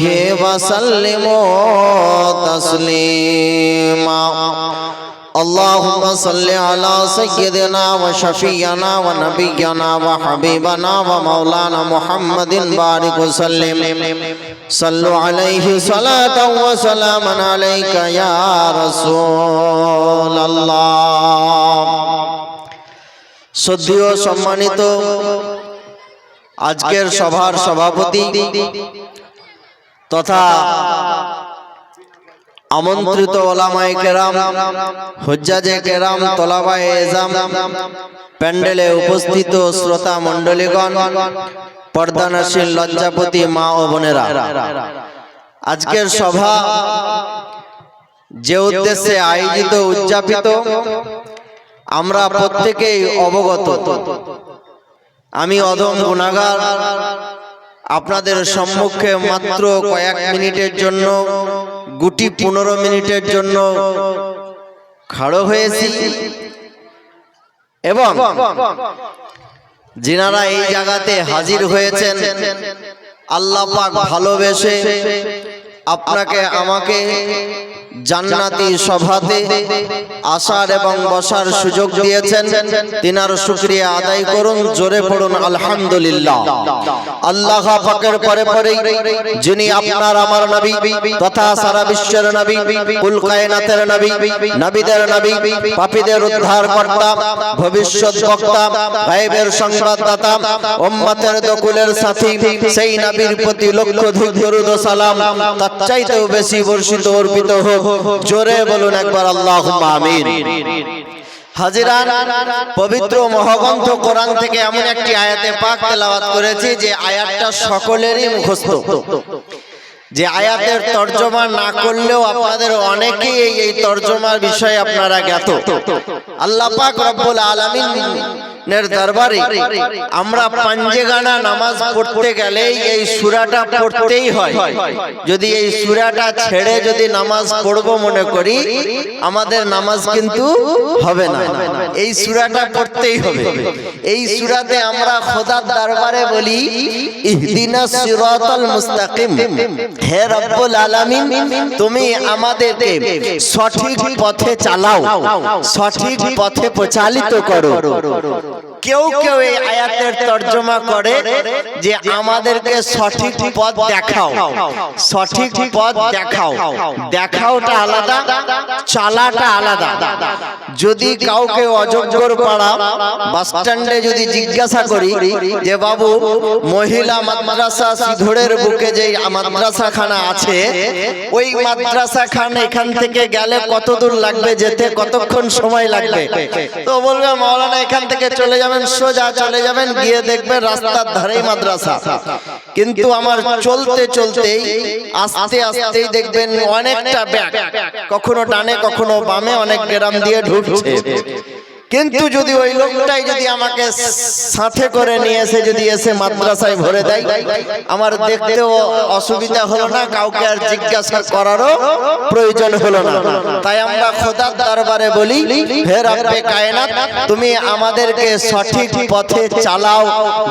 عليه وسلموا تسليما اللهم صل على سيدنا وشفينا ونبينا وحبيبنا ومولانا محمد بارك وسلم صلوا عليه صلاة وسلاما عليك يا رسول الله শ্রদ্ধেয় সম্মানিত আজকের সভার সভাপতি তথা আমন্ত্রিত ওলামায়ে কেরাম, হজ্জাজে কেরাম, তলাবায়ে এজাম, প্যান্ডেলে উপস্থিত শ্রোতা মণ্ডলীগণ পর্দানাশীল লজ্জাপতি মা ও বোনেরা। আজকের সভা যে উদ্দেশ্যে আয়োজিত, উদযাপিত, আমরা প্রত্যেকেই অবগত। আমি অধম গুণাগার আপনাদের সম্মুখে মাত্র কয়েক মিনিটের জন্য গুটি পনেরো মিনিটের জন্য খাড়ো হয়েছি। এবং যিনারা এই জায়গাতে হাজির হয়েছেন আল্লাহ পাক ভালোবেসে আপনাকে আমাকে জান্নাতি সভাতে আসার এবং বসার সুযোগ দিয়েছেন। তিনার শুক্রিয়া আদায় করুন, জোরে পড়ুন, আলহামদুলিল্লাহ। আল্লাহ পাকের পরে পরে যিনি আপনার আমার নবী, তথা সারা বিশ্বের নবী কুল কায়নাতের নবী, নবীদের নবী, পাপীদের উদ্ধার কর্তা ভবিষ্যৎ বক্তা, গায়েবের সংবাদদাতা, উম্মতের দকুলের সাথী, সেই নবীর প্রতি লক্ষ দরুদ ও সালাম, তার চাইতেও বেশি বর্ষিত, অর্পিত হোক। জোরে বলুন একবার আল্লাহ আমিন। হাজিরান, পবিত্র মহাগ্রন্থ কোরআন থেকে এমন একটি আয়াতে পাক তেলাওয়াত করেছি যে আয়াতটা সকলেরই মুখস্থ। যে আয়াতের তর্জমা না করলেও আপনাদের অনেকেই এই তর্জমার বিষয়ে আপনারা জ্ঞাত। আল্লাহ পাক রব্বুল আলামিনের দরবারে আমরা পাঞ্জেগানা নামাজ পড়তে গেলেই এই সূরাটা পড়তেই হয়। যদি এই সূরাটা ছেড়ে যদি নামাজ পড়ব মনে করি আমাদের নামাজ কিন্তু হবে না। এই সূরাটা পড়তেই হবে। এই সূরাতে আমরা খোদার দরবারে বলি ইহদিনাস সিরাতাল মুস্তাকিম। হে রব্বুল আলামিন তুমি আমাদেরকে সঠিক পথে চালাও সঠিক পথে প্রচালিত করো। কেউ কেউ এই আয়াতের তর্জমা করে যে আমাদেরকে সঠিক পথ দেখাও, সঠিক পথ দেখাও। দেখাওটা আলাদা, চালাটা আলাদা। যদি কাউকে অযোগ্যর পাড়া, বাস স্ট্যান্ডে যদি জিজ্ঞাসা করি যে, বাবু, মহিলা মাদ্রাসা সিধুরের বুকে যে মাদ্রাসা খানা আছে, ওই মাদ্রাসা খান এখান থেকে গেলে কত দূর লাগবে, যেতে কতক্ষণ সময় লাগবে? তো বলবে মাওলানা এখান থেকে চলে যাবেন, সোজা চলে যাবেন, গিয়ে দেখবেন রাস্তার ধারেই মাদ্রাসা। কিন্তু আমার চলতে চলতেই আস্তে আস্তেই দেখবেন অনেকটা ব্যাগ, কখনো ডানে কখনো বামে অনেক গ্রাম দিয়ে ঢুকছে। কিন্তু যদি ওই লোকটাই যদি আমাকে সাথে করে নিয়ে এসে যদি এসে মাদ্রাসায় ভরে দেয়, আমার দেখতেও অসুবিধা হলো না, কাউকে আর জিজ্ঞাসা করারও প্রয়োজন হলো না। তাই আমরা খোদার দরবারে বলি, হে রব্বে কায়নাত, তুমি আমাদেরকে সঠিক পথে চালাও,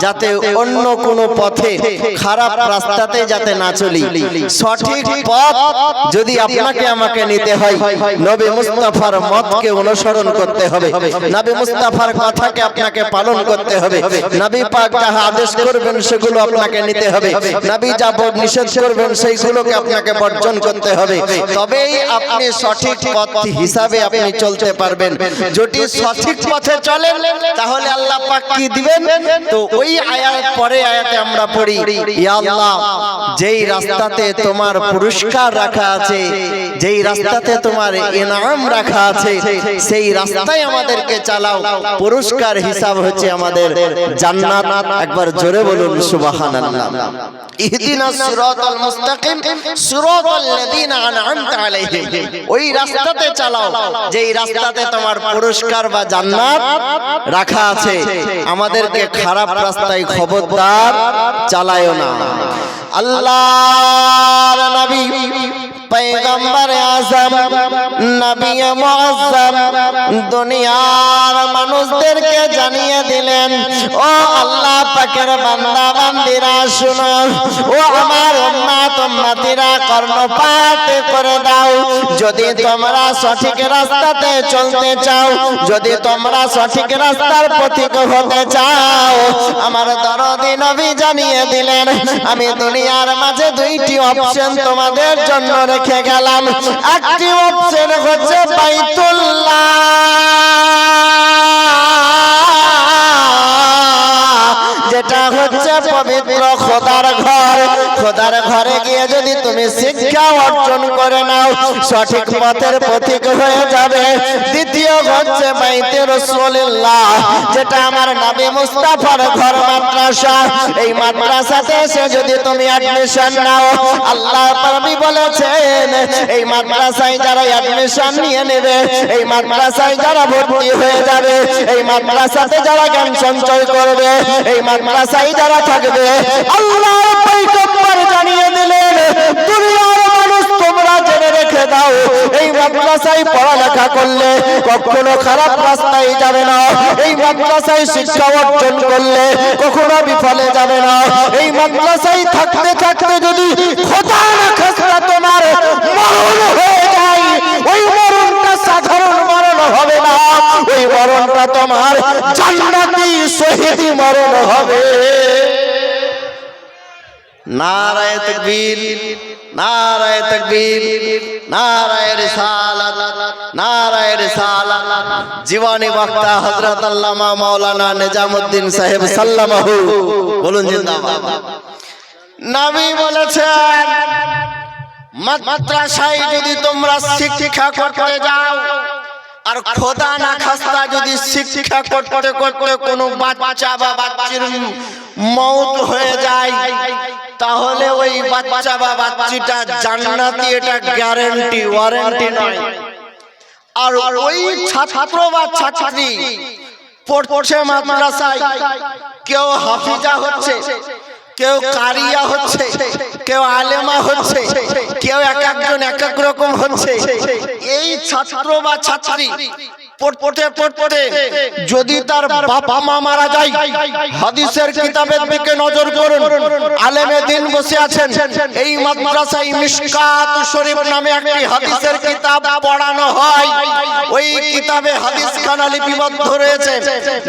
যাতে অন্য কোনো পথে খারাপ রাস্তাতে যাতে না চলি। সঠিক পথ যদি আপনাকে আমাকে নিতে হয়, নবী মুস্তাফার মতকে অনুসরণ করতে হবে। নবী মুস্তাফার কথাকে আপনাকে পালন করতে হবে। নবী পাক যাহা আদেশ করবেন, সেগুলো আপনাকে নিতে হবে। নবী যা নিষেধ করবেন, সেইগুলোকে আপনাকে বর্জন করতে হবে। তবেই আপনি সঠিক পথ হিসাবে আপনি চলতে পারবেন। যদি সঠিক পথে চলেন, তাহলে আল্লাহ পাক কি দিবেন? তো ওই আয়াত পরে আয়াতে আমরা পড়ি, ইয়া আল্লাহ, যেই রাস্তাতে তোমার পুরস্কার রাখা আছে, যেই রাস্তাতে তোমার ইনাম রাখা আছে, সেই রাস্তায় আমাদেরকে চালাও। পুরস্কার হিসাব হচ্ছে আমাদের জান্নাত। একবার জোরে বলুন, সুবহানাল্লাহ। ইহদিনাস সিরাতাল মুস্তাকিম, সিরাতাল লাযিনা আন'আমতা আলাইহিম। ওই রাস্তাতে চালাও, যেই রাস্তাতে তোমার পুরস্কার বা জান্নাত রাখা আছে। আমাদেরকে খারাপ রাস্তায় খবরদার চালায়ও না। আল্লাহর নবী পয়গম্বর আজম, নবী মুআজ্জম, দুনিয়ার মানুষদেরকে জানিয়ে দিলেন, ও আল্লাহ পাকের বান্দা, বান্দিরা, শুনো, ও আমার উম্মত, উম্মতিরা কর্ণপাত করে দাও। যদি তোমরা সঠিক রাস্তাতে চলতে চাও, যদি তোমরা সঠিক রাস্তার পথিক হতে চাও, আমার দরদি নবী জানিয়ে দিলেন, আমি দুনিয়ার মাঝে দুইটি অপশন তোমাদের জন্য রেখে গেলাম একটি অপশন হচ্ছে যেটা হচ্ছে পবিত্র খোদার ঘর। খোদার ঘরে গিয়ে যদি তুমি শিক্ষা অর্জন করে নাও, সঠিক পথের পথিক হয়ে যাবে। দ্বিতীয় হচ্ছে বাইতে রসুলিল্লাহ, যেটা আমার নবী মুস্তাফার ঘর মাদ্রাসা। এই মাদ্রাসাতে এসে যদি তুমি অ্যাডমিশন নাও, আল্লাহ পারবি বলেছেন, এই মাদ্রাসায় যারা অ্যাডমিশন নিয়ে নেবে, এই মাদ্রাসায় যারা ভর্তি হয়ে যাবে, এই মাদ্রাসাতে যারা জ্ঞান সঞ্চয় করবে, এই মাদ্রাসায় যারা থাকবে আল্লাহ জানিয়ে দিলেন। দুনিয়ার মানুষ তোমরা জেনে রেখে দাও, এই মাদ্রাসায় পড়ালেখা করলে কখনো খারাপ রাস্তায় যাবে না, এই মাদ্রাসায় শিক্ষা অর্জন করলে কখনো বিফলে যাবে না, এই মাদ্রাসায় থাকতে থাকতে যদি তোমার মরণ হয়ে যায়, ওই মরণটা সাধারণ মরণ হবে না, ওই মরণটা তোমার জান্নাতি শহীদি মরণ হবে। নারায় তকবীর নারায় তকবীর, নারায় রিসালাত নারায় রিসালাত। জীবনী বক্তা হযরত আল্লামা মাওলানা নিজামউদ্দিন সাহেব সাল্লামাহু। বলুন জিন্দাবাদ। নবী বলেছেন, মাদ্রাসায় যদি তোমরা শিক্ষা করতে যাও, আর খোদা না খাস্তা যদি শিক্ষা করতে করতে কোনো বাচ্চা বা বাচ্চির মৌত হয়ে যায় তাহলে ওই বাচ্চা বা বাচ্চিটা জান্নাতি, এটা গ্যারান্টি ওয়ারেন্টি নয়। আর ওই ছাত্র বা ছাত্রী পড়ছে মাদ্রাসায়, কেউ হাফিজা হচ্ছে, কেউ কারিয়া হচ্ছে, কেউ আলেমা হচ্ছে, কেউ এক একজন এক এক রকম হচ্ছে। এই ছাত্র বা ছাত্রী পড়তে যদি তার বাবা মা মারা যায়, হাদিসের কিতাবের দিকে নজর করুন। আলেমে দিন বসে আছেন। এই মাদ্রাসায় মিশকাত শরীফ নামে একটি হাদিসের কিতাব পড়ানো হয়। ওই কিতাবে হাদিস খানা লিপিবদ্ধ রয়েছে।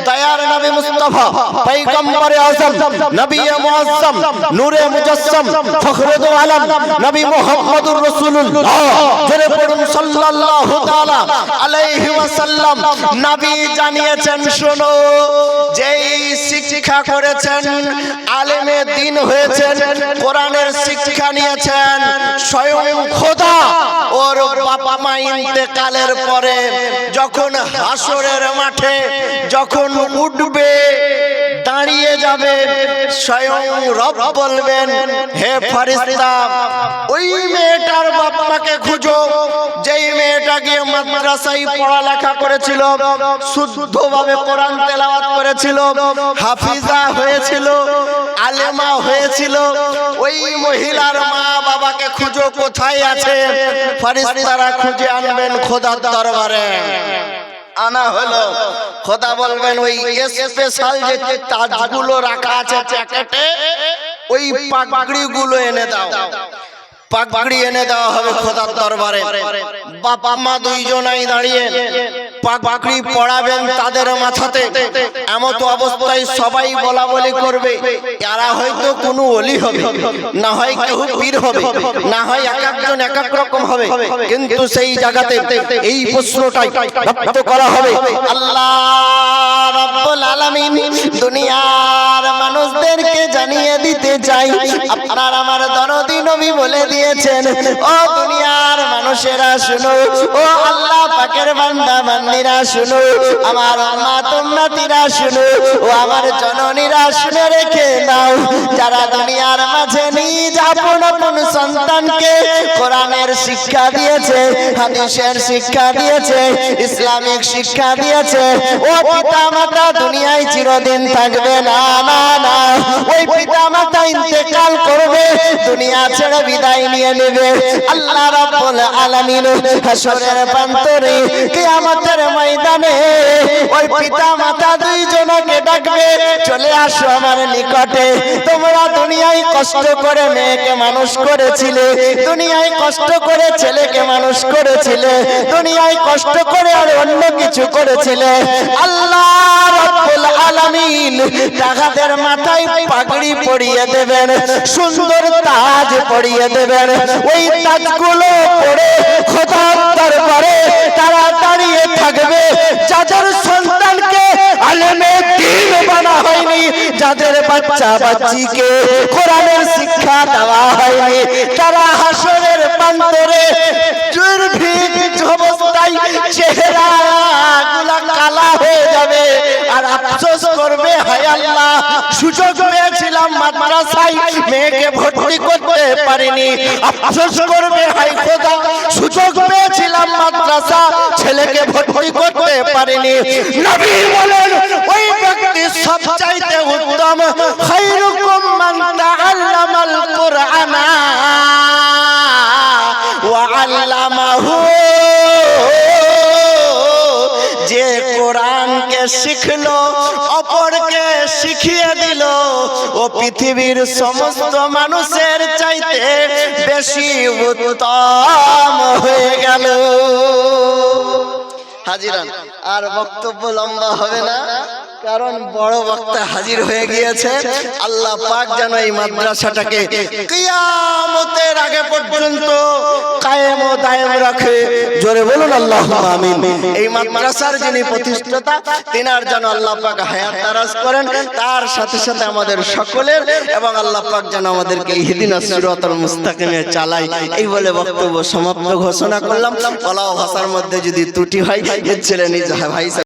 দয়ার নবী মুস্তাফা, পয়গম্বরে আজম, নবী মুআজ্জম, নূরে মুজাসসাম ফখরুল আলম, নবী মুহাম্মদুর রাসূলুল্লাহ। জেনে পড়ুন সাল্লাল্লাহু তাআলা আলাইহি ওয়াসাল্লাম। নবী জানিয়েছেন, শোনো, যেই শিক্ষা করেছেন, আলেমে দিন হয়েছেন, কোরআনের শিক্ষা নিয়েছেন, স্বয়ং খোদা, ওর বাবা মা ইন্তেকালের পরে যখন হাসরের মাঠে যখন উঠবে যাবে, স্বয়ং রব বলবেন, হে ফারিস্তা ওই মেয়েটার বাবাকে খুঁজো। যেই মেয়েটা গিয়ে মাদ্রাসায় পড়ালেখা করেছিল, শুদ্ধভাবে কোরআন তেলাওয়াত করেছিল, হাফিজা হয়েছিল, আলেমা হয়েছিল, ওই মহিলার মা বাবাকে খুঁজো, কোথায় আছে? ফারিস্তারা খুঁজে আনবেন খোদার দরবারে। আনা হলো। খোদা বলবেন, ওই স্পেশাল যে তাজগুলো রাখা আছে প্যাকেটে, ওই পাগড়ি গুলো এনে দাও। পাগড়ি এনে দেওয়া হবে খোদার দরবারে। বাবা মা দুইজনাই দাঁড়িয়ে পাগড়ি পড়াবেন তাদের মাথাতে এমন অবস্থায় সবাই বলা বলি করবে, এরা হয়তো কোনো অলি হবে, না হয় কেউ পীর হবে, না হয় এক একজন এক এক রকম হবে। কিন্তু সেই জায়গাতে এই প্রশ্নটাই করা হবে, আল্লাহ রাব্বুল আলামিন দুনিয়ার মানুষদেরকে জানিয়ে দিতে চাই। আপনার আমার দরদি নবী বলে দিয়েছেন, ও দুনিয়ার মানুষেরা শুনো, ও আল্লাহ পাকের বান্দা বান্দা বান্দিরা শুনো, আমার মা তোমরা শুনো, ও আমার জননীরা শুনে রেখে নাও, যারা দুনিয়ার মাঝে সন্তানকে কোরআনের শিক্ষা দিয়েছে, হাদিসের শিক্ষা দিয়েছে, ইসলামিক শিক্ষা দিয়েছে, ও পিতা মাতা দুনিয়ায় চিরদিন থাকবে না না না, ওই পিতা মাতা ইন্তেকাল করবে, দুনিয়া ছেড়ে বিদায় নিয়ে নেবে। আল্লাহ রাব্বুল আলামিন হাসরের প্রান্তরে কিয়ামতের ময়দানে ওই পিতা মাতা দুইজনকে ডাকবে, চলে আসো আমার নিকটে। তোমরা দুনিয়ায় কষ্ট করে মেয়েকে মানুষ করেছিলে, দুনিয়ায় কষ্ট করে ছেলেকে মানুষ করেছিলে, দুনিয়ায় কষ্ট করে আর অন্য কিছু করেছিলে। আল্লাহ রাব্বুল আলামিন তাহাদের মাথায় পাগড়ি পরিয়ে দেবেন। সুন্দর তাজ পরিয়ে দেবেন। ওই তাজগুলো পরে খোদার দরবারে তারা দাঁড়িয়ে থাকবে। যাদের সন্তানকে আলেমে দিন বানা হয়নি, যাদের বাচ্চা বাচ্চিকে কোরআনের শিক্ষা দেওয়া হয়নি, তারা হাসরের প্রান্তরে দুর্ভিক অবস্থায় চেহারা গুলা কালা হয়ে যাবে। আর আফসোস করবে, হায় আল্লাহ, সুযোগ পেয়েছিলাম মাদ্রাসায়, মেয়েকে ভর্তি করতে পারিনি। আফসোস করবে খোদা, সুযোগ পেয়েছিলাম মাদ্রাসা, ছেলেকে ভর্তি করতে পারিনি। নবী বলেন, ওই ব্যক্তি সবচাইতে উত্তম, খায়রুকুম মান তাআল্লামাল কুরআনা, ওয়া আল্লামাহু শিখলো, অপরকে শিখিয়ে দিল। ও পৃথিবীর সমস্ত মানুষের চাইতে বেশি উত্তম হয়ে গেল। হাজিরান আর বক্তব্য লম্বা হবে না, কারণ বড় বক্তা হাজির হয়ে গিয়েছে। আল্লাহ পাক যেন এই মাদ্রাসাটাকে কিয়ামতের আগে পর্যন্ত কায়েম ও দায়েম রাখে। জোরে বলুন আল্লাহ আমিন। এই মাদ্রাসার যিনি প্রতিষ্ঠাতা, তিনার যেন আল্লাহ পাক হায়াত দারাজ করেন, তার সাথে সাথে আমাদের সকলের এবং আল্লাহ পাক যেন আমাদেরকে ইহদিন সিরাতাল মুস্তাকিমে চালায়। এই বলে বক্তব্য সমাপ্ত ঘোষণা করলাম। বলা ভাষার মধ্যে যদি ত্রুটি হয়, এর ছেলে নিজ ভাই